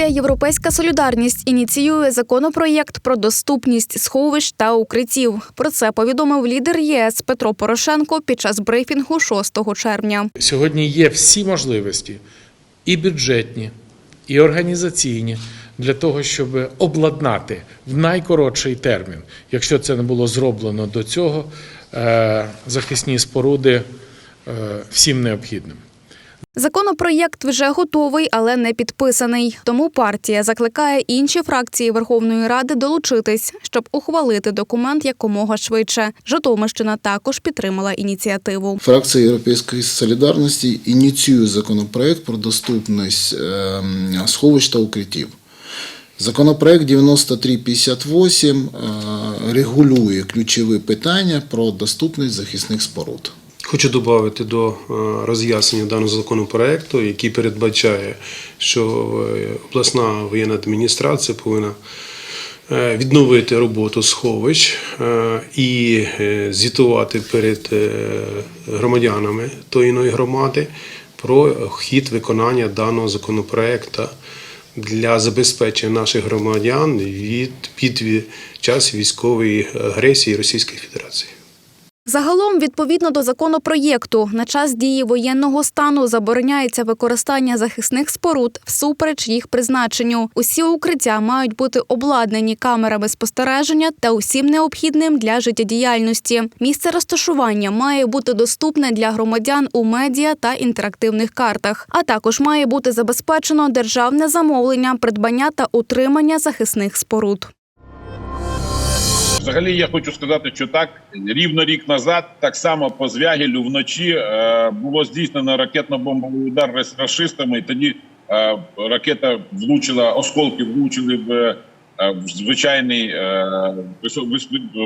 Фракція Європейська Солідарність ініціює законопроєкт про доступність сховищ та укриттів. Про це повідомив лідер ЄС Петро Порошенко під час брифінгу 6 червня. Сьогодні є всі можливості і бюджетні, і організаційні для того, щоб обладнати в найкоротший термін, якщо це не було зроблено до цього, е, захисні споруди е, всім необхідним. Законопроєкт вже готовий, але не підписаний. Тому партія закликає інші фракції Верховної Ради долучитись, щоб ухвалити документ якомога швидше. Житомирщина також підтримала ініціативу. Фракція Європейської солідарності ініціює законопроект про доступність ем, сховищ та укриттів. Законопроект 9358 е, регулює ключові питання про доступність захисних споруд. Хочу додати до е, роз'яснення даного законопроекту, який передбачає, що е, обласна воєнна адміністрація повинна е, відновити роботу сховищ і звітувати перед громадянами тої громади про хід виконання даного законопроекту для забезпечення наших громадян від під час військової агресії Російської Федерації. Загалом, відповідно до законопроєкту, на час дії воєнного стану забороняється використання захисних споруд всупереч їх призначенню. Усі укриття мають бути обладнані камерами спостереження та усім необхідним для життєдіяльності. Місце розташування має бути доступне для громадян у медіа та інтерактивних картах, а також має бути забезпечено державне замовлення, придбання та утримання захисних споруд. Взагалі, я хочу сказати, що так рівно рік назад, так само по Звягелю вночі е, було здійснено ракетно-бомбовий удар рас- рашистами. І тоді е, ракета влучила, осколки влучили в, е, в звичайний е,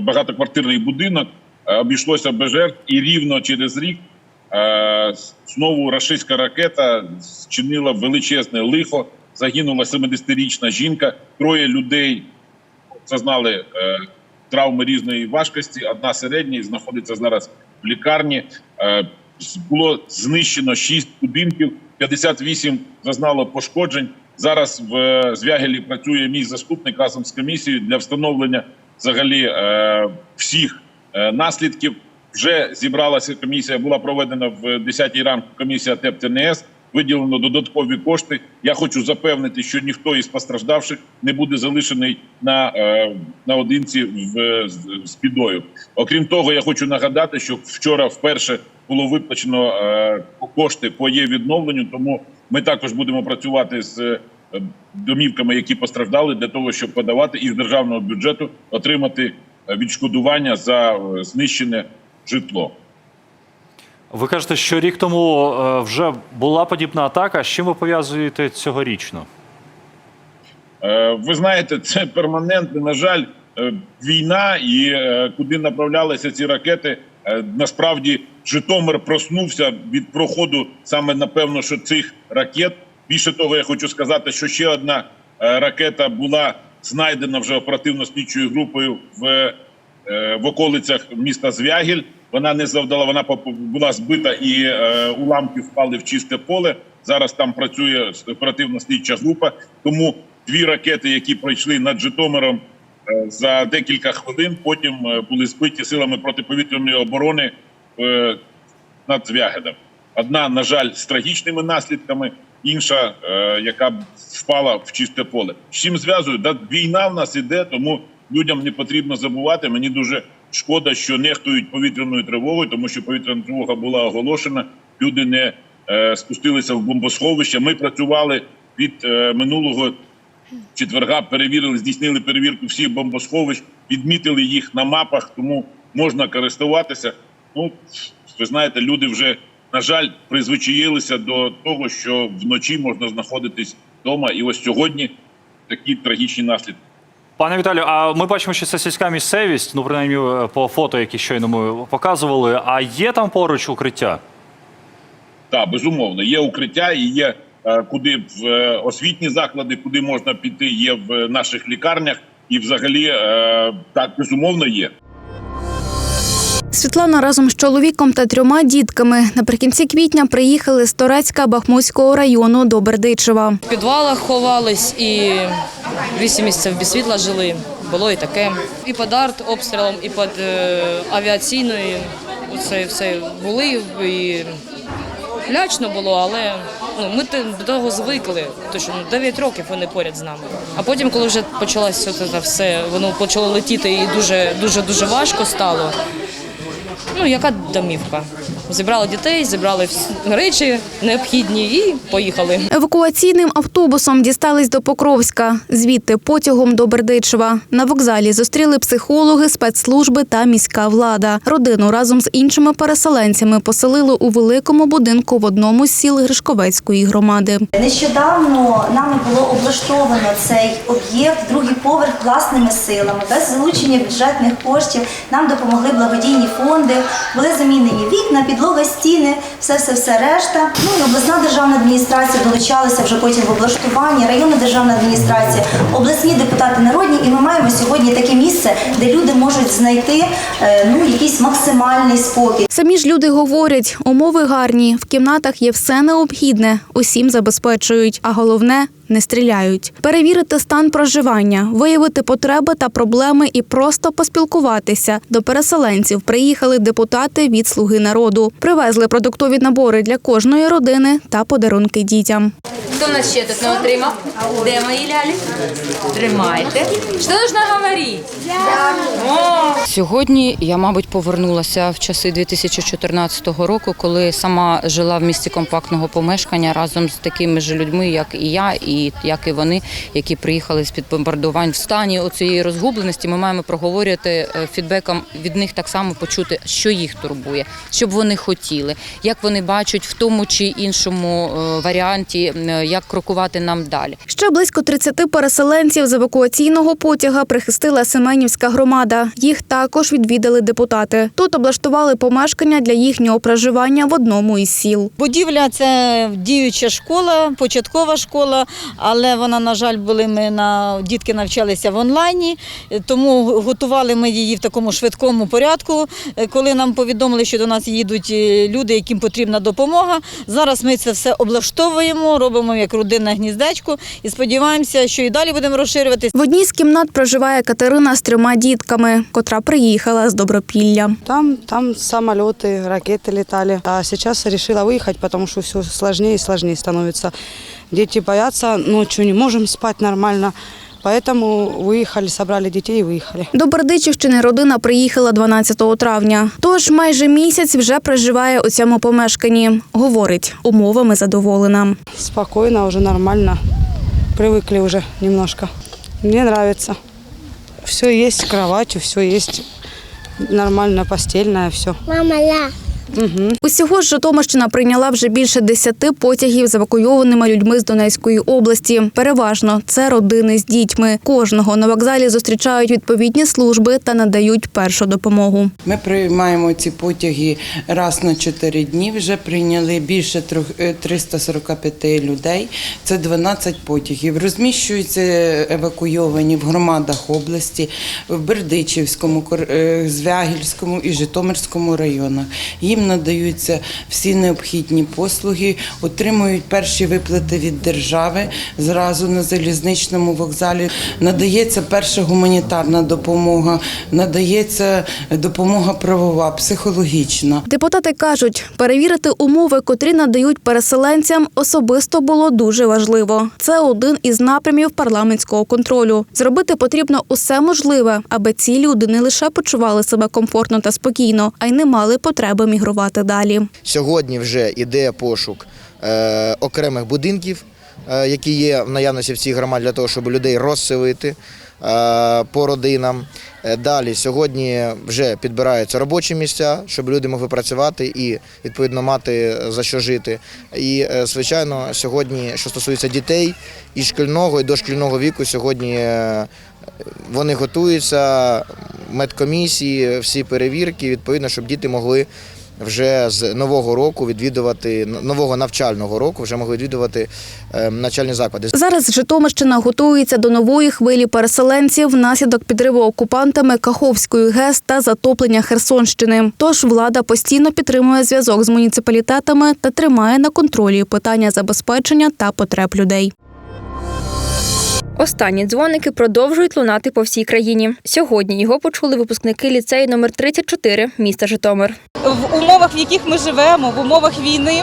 багатоквартирний будинок. Е, обійшлося без жертв, і рівно через рік е, знову рашистська ракета зчинила величезне лихо. Загинула 70-річна жінка. Троє людей зазнали е, травми різної важкості. Одна середня знаходиться зараз в лікарні. Е, було знищено 6 будинків, 58 зазнало пошкоджень. Зараз в е, Звягелі працює мій заступник разом з комісією для встановлення взагалі е, всіх наслідків. Вже зібралася комісія, була проведена в 10 ранку комісія ТЕП ТНС. Виділено додаткові кошти. Я хочу запевнити, що ніхто із постраждавших не буде залишений на е, наодинці в з, бідою. Окрім того, я хочу нагадати, що вчора вперше було виплачено е, кошти по є відновленню. Тому ми також будемо працювати з е, домівками, які постраждали, для того, щоб подавати із державного бюджету отримати відшкодування за знищене житло. Ви кажете, що рік тому е, вже була подібна атака. З чим ви пов'язуєте цьогорічно? Е, Ви знаєте, це перманентне. На жаль, е, війна і куди направлялися ці ракети. Насправді Житомир проснувся від проходу саме напевно, що цих ракет. Більше того, я хочу сказати, що ще одна ракета була знайдена вже оперативно-слідчою групою в, в околицях міста Звягіль. Вона не завдала, вона була збита і е, уламки впали в чисте поле. Зараз там працює оперативна слідча група. Тому дві ракети, які пройшли над Житомиром е, за декілька хвилин, потім е, були збиті силами протиповітряної оборони е, над Звягедом. Одна, на жаль, з трагічними наслідками, інша, е, яка впала в чисте поле. З чим зв'язую? Да, війна в нас іде, тому людям не потрібно забувати. Мені дуже шкода, що нехтують повітряною тривогою, тому що повітряна тривога була оголошена. Люди не е, спустилися в бомбосховище. Ми працювали від е, минулого четверга, перевірили, здійснили перевірку всіх бомбосховищ, відмітили їх на мапах, тому можна користуватися. Ну, ви знаєте, люди вже, на жаль, призвичаїлися до того, що вночі можна знаходитись вдома. І ось сьогодні такі трагічні наслідки. Пане Віталію, а ми бачимо, що це сільська місцевість, ну принаймні е, по фото, які щойно ми показували. А є там поруч укриття? Так, безумовно, є укриття і є е, куди в е, освітні заклади, куди можна піти, є в наших лікарнях, і взагалі так безумовно є. Світлана разом з чоловіком та трьома дітками наприкінці квітня приїхали з Торецька Бахмутського району до Бердичева. В підвалах ховались і вісім місяців без світла жили. Було і таке. І під арт обстрілом, і під е, авіаційною. Це все були. І лячно було, але ну, ми до того звикли. Тому що ну, 9 років вони поряд з нами. А потім, коли вже почалося все, воно почало летіти і дуже дуже дуже важко стало. Ну, яка домівка? Зібрали дітей, зібрали всі речі необхідні і поїхали. Евакуаційним автобусом дістались до Покровська, звідти потягом до Бердичева. На вокзалі зустріли психологи, спецслужби та міська влада. Родину разом з іншими переселенцями поселили у великому будинку в одному з сіл Гришковецької громади. Нещодавно нами було облаштовано цей об'єкт, другий поверх власними силами, без залучення бюджетних коштів. Нам допомогли благодійні фонди, були замінені вікна, підлога, стіни, все, все, все решта. Ну і обласна державна адміністрація долучалася вже потім в облаштуванні, районна державна адміністрація, обласні депутати народні. І ми маємо сьогодні таке місце, де люди можуть знайти е, ну якийсь максимальний спокій. Самі ж люди говорять, умови гарні, в кімнатах є все необхідне, усім забезпечують, а головне не стріляють. Перевірити стан проживання, виявити потреби та проблеми і просто поспілкуватися. До переселенців приїхали депутати від Слуги народу. Привезли продуктові набори для кожної родини та подарунки дітям. Хто нас ще тут не отримав? Де мої лялі? Тримайте. Що нужно говорити? Сьогодні я, мабуть, повернулася в часи 2014 року, коли сама жила в місті компактного помешкання разом з такими ж людьми, як і я, і як і вони, які приїхали з під бомбардувань в стані оцієї розгубленості. Ми маємо проговорювати е, фідбеком від них так само почути, що їх турбує, що б вони хотіли, як вони бачать в тому чи іншому е, варіанті, е, як крокувати нам далі. Ще близько 30 переселенців з евакуаційного потяга прихистила Семенівська громада. Їх також відвідали депутати. Тут облаштували помешкання для їхнього проживання в одному із сіл. Будівля це діюча школа, початкова школа, але вона, на жаль, були ми на дітки навчалися в онлайні, тому готували ми її в такому швидкому порядку. Коли нам повідомили, що до нас їдуть е, люди, яким потрібна допомога. Зараз ми це все облаштовуємо, робимо як родинне гніздечко і сподіваємося, що і далі будемо розширювати. В одній з кімнат проживає Катерина з трьома дітками, котра приїхала з Добропілля. Там, там самолеты, ракеты летали. А сейчас решила выехать, потому что все сложнее и сложнее становится. Дети боятся, ночью не можем спать нормально. Поэтому выехали, собрали детей и выехали. До Бердичівщини родина приїхала 12 травня. Тож майже місяць вже проживає у цьому помешканні. Говорить, умовами задоволена. Спокойно, уже нормально. Привыкли уже немножко. Мне нравится. Все есть, кровать, все есть. Нормально, постельное, все. Усього ж Житомирщина прийняла вже більше десяти потягів з евакуйованими людьми з Донецької області. Переважно це родини з дітьми. Кожного на вокзалі зустрічають відповідні служби та надають першу допомогу. Ми приймаємо ці потяги раз на 4 дні. Вже прийняли більше трьох- е, 345 людей. Це 12 потягів. Розміщуються евакуйовані в громадах області, в Бердичівському, е, Звягільському і Житомирському районах. Їм надаються всі необхідні послуги, отримують перші виплати від держави зразу на залізничному вокзалі. Надається перша гуманітарна допомога, надається допомога правова, психологічна. Депутати кажуть, перевірити умови, котрі надають переселенцям, особисто було дуже важливо. Це один із напрямів парламентського контролю. Зробити потрібно усе можливе, аби ці люди не лише почували себе комфортно та спокійно, а й не мали потреби мігрувати далі. Сьогодні вже йде пошук е, окремих будинків, е, які є в наявності в цій громаді для того, щоб людей розселити е, по родинам. Е, Далі сьогодні вже підбираються робочі місця, щоб люди могли працювати і відповідно мати за що жити. І е, звичайно, сьогодні, що стосується дітей і шкільного, і дошкільного віку, сьогодні е, вони готуються, медкомісії, всі перевірки, відповідно, щоб діти могли вже з нового року відвідувати нового навчального року, вже могли відвідувати е, навчальні заклади. Зараз Житомирщина готується до нової хвилі переселенців внаслідок підриву окупантами Каховської ГЕС та затоплення Херсонщини. Тож влада постійно підтримує зв'язок з муніципалітетами та тримає на контролі питання забезпечення та потреб людей. Останні дзвоники продовжують лунати по всій країні. Сьогодні його почули випускники ліцею номер 34 міста Житомир. в умовах, в яких ми живемо, в умовах війни.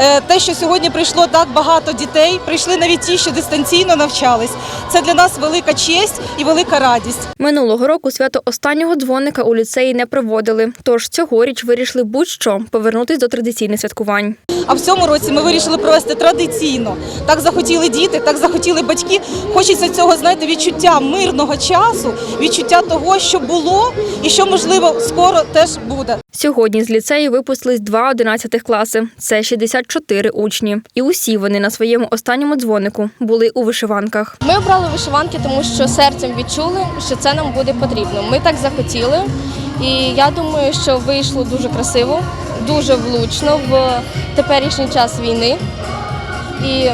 Е, Те, що сьогодні прийшло так багато дітей, прийшли навіть ті, що дистанційно навчались. Це для нас велика честь і велика радість. Минулого року свято останнього дзвоника у ліцеї не проводили. Тож цьогоріч вирішили будь-що повернутись до традиційних святкувань. А в цьому році ми вирішили провести традиційно. Так захотіли діти, так захотіли батьки. Хочеться цього, знаєте, відчуття мирного часу, відчуття того, що було і що можливо скоро теж буде. Сьогодні з ліцею випустились два 11 класи. Це 64 учні. І усі вони на своєму останньому дзвонику були у вишиванках. Ми обрали вишиванки, тому що серцем відчули, що це нам буде потрібно. Ми так захотіли, і я думаю, що вийшло дуже красиво, дуже влучно в теперішній час війни. І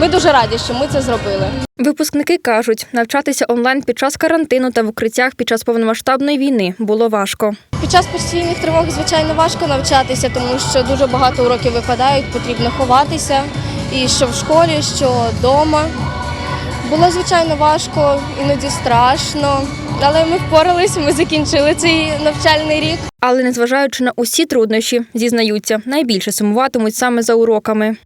ми дуже раді, що ми це зробили. Випускники кажуть, навчатися онлайн під час карантину та в укриттях під час повномасштабної війни було важко. Під час постійних тривог, звичайно, важко навчатися, тому що дуже багато уроків випадають, потрібно ховатися. І що в школі, що вдома. Було звичайно важко, іноді страшно, але ми впоралися, ми закінчили цей навчальний рік. Але незважаючи на усі труднощі, зізнаються, найбільше сумуватимуть саме за уроками. М,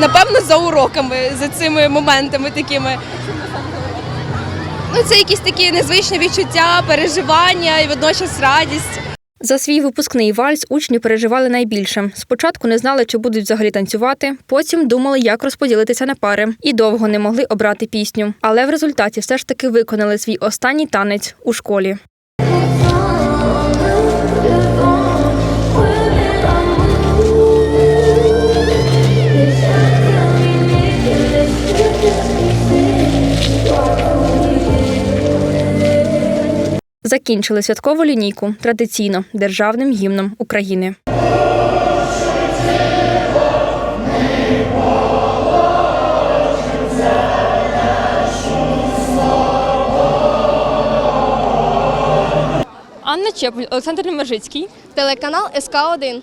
Напевно, за уроками, за цими моментами такими. Ну, це якісь такі незвичні відчуття, переживання і водночас радість. За свій випускний вальс учні переживали найбільше. Спочатку не знали, чи будуть взагалі танцювати, потім думали, як розподілитися на пари, і довго не могли обрати пісню. Але в результаті все ж таки виконали свій останній танець у школі. Закінчили святкову лінійку традиційно державним гімном України. Анна Чеп, Олександр Немержицький. Телеканал СК 1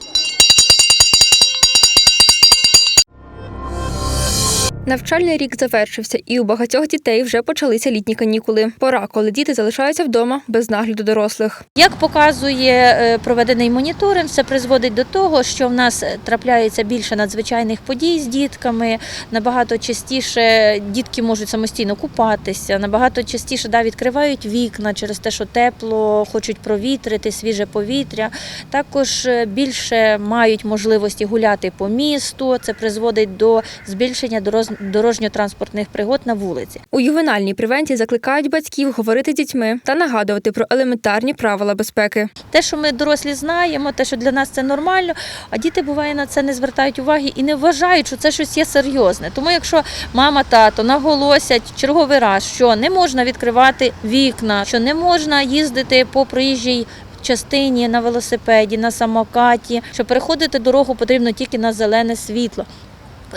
Навчальний рік завершився, і у багатьох дітей вже почалися літні канікули. Пора, коли діти залишаються вдома без нагляду дорослих. Як показує е, проведений моніторинг, це призводить до того, що в нас е, трапляється більше надзвичайних подій з дітками. Набагато частіше дітки можуть самостійно купатися, набагато частіше да, відкривають вікна через те, що тепло, хочуть провітрити свіже повітря. Також е, більше мають можливості гуляти по місту. Це призводить до збільшення дороз- дорожньо-транспортних пригод на вулиці. У ювенальній превенції закликають батьків говорити з дітьми та нагадувати про елементарні правила безпеки. Те, що ми дорослі знаємо, те, що для нас це нормально, а діти буває на це не звертають уваги і не вважають, що це щось є серйозне. Тому, якщо мама, тато наголосять черговий раз, що не можна відкривати вікна, що не можна їздити по проїжджій. Частині на велосипеді, на самокаті, що переходити дорогу потрібно тільки на зелене світло.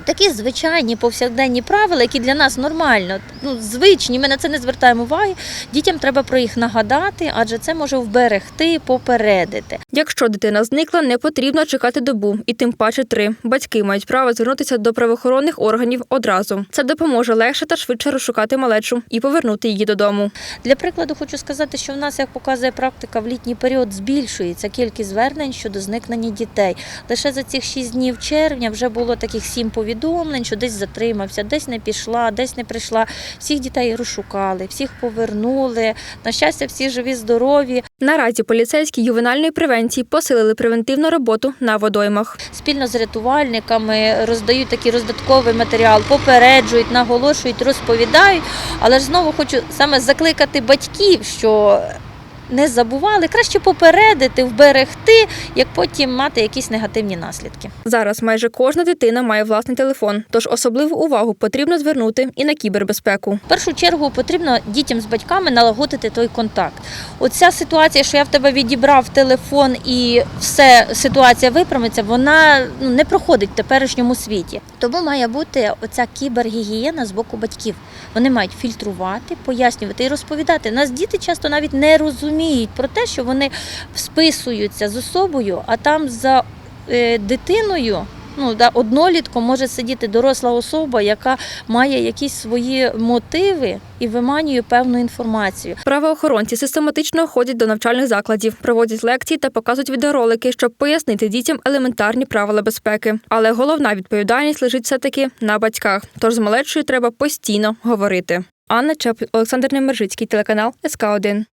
Такі звичайні повсякденні правила, які для нас нормально, ну звичні. Ми на це не звертаємо уваги. Дітям треба про їх нагадати, адже це може вберегти, попередити. Якщо дитина зникла, не потрібно чекати добу, і тим паче три. Батьки мають право звернутися до правоохоронних органів одразу. Це допоможе легше та швидше розшукати малечу і повернути її додому. Для прикладу, хочу сказати, що в нас, як показує практика, в літній період збільшується кількість звернень щодо зникнення дітей. Лише за цих шість днів червня вже було таких сім повідомлень, що десь затримався, десь не пішла, десь не прийшла. Всіх дітей розшукали, всіх повернули. На щастя, всі живі, здорові. Наразі поліцейські ювенальної превенції посилили превентивну роботу на водоймах. Спільно з рятувальниками роздають такий роздатковий матеріал, попереджують, наголошують, розповідають. Але ж знову хочу саме закликати батьків, що не забували, краще попередити, вберегти, як потім мати якісь негативні наслідки. Зараз майже кожна дитина має власний телефон, тож особливу увагу потрібно звернути і на кібербезпеку. В першу чергу потрібно дітям з батьками налагодити той контакт. Оця ситуація, що я в тебе відібрав телефон і все ситуація виправиться, вона ну, не проходить в теперішньому світі. Тому має бути оця кібергігієна з боку батьків. Вони мають фільтрувати, пояснювати і розповідати. Нас діти часто навіть не розуміють про те, що вони списуються з особою, а там за е, дитиною. Ну, да, однолітком може сидіти доросла особа, яка має якісь свої мотиви і виманює певну інформацію. Правоохоронці систематично ходять до навчальних закладів, проводять лекції та показують відеоролики, щоб пояснити дітям елементарні правила безпеки. Але головна відповідальність лежить все-таки на батьках. Тож з малечою треба постійно говорити. Анна Чеп, Олександр Немержицький, телеканал СК 1